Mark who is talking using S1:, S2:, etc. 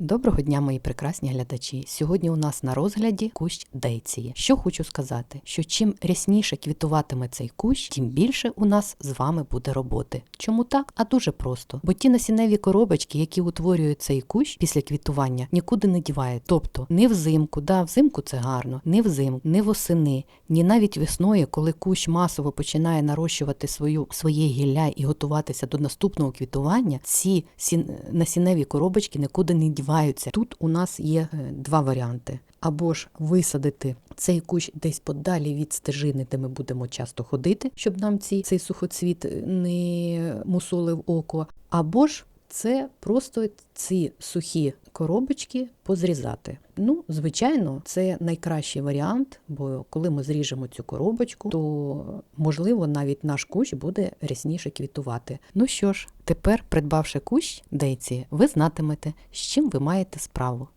S1: Доброго дня, мої прекрасні глядачі. Сьогодні у нас на розгляді кущ дейції. Що хочу сказати, що чим рясніше квітуватиме цей кущ, тим більше у нас з вами буде роботи. Чому так? А дуже просто. Бо ті насінневі коробочки, які утворюють цей кущ після квітування, нікуди не дівають. Тобто не взимку, да, взимку це гарно, не взимку, не восени, ні навіть весною, коли кущ масово починає нарощувати свою своє гілля і готуватися до наступного квітування, ці сін- насінневі коробочки нікуди не діваються. Тут у нас є е, два варіанти: або ж висадити цей кущ десь подалі від стежини, де ми будемо часто ходити, щоб нам ці, цей сухоцвіт е, не мусолив око, або ж це просто ці сухі коробочки позрізати. Ну, звичайно, це найкращий варіант, бо коли ми зріжемо цю коробочку, то можливо навіть наш кущ буде рясніше квітувати. Ну що ж, тепер, придбавши кущ дейці, ви знатимете, з чим ви маєте справу.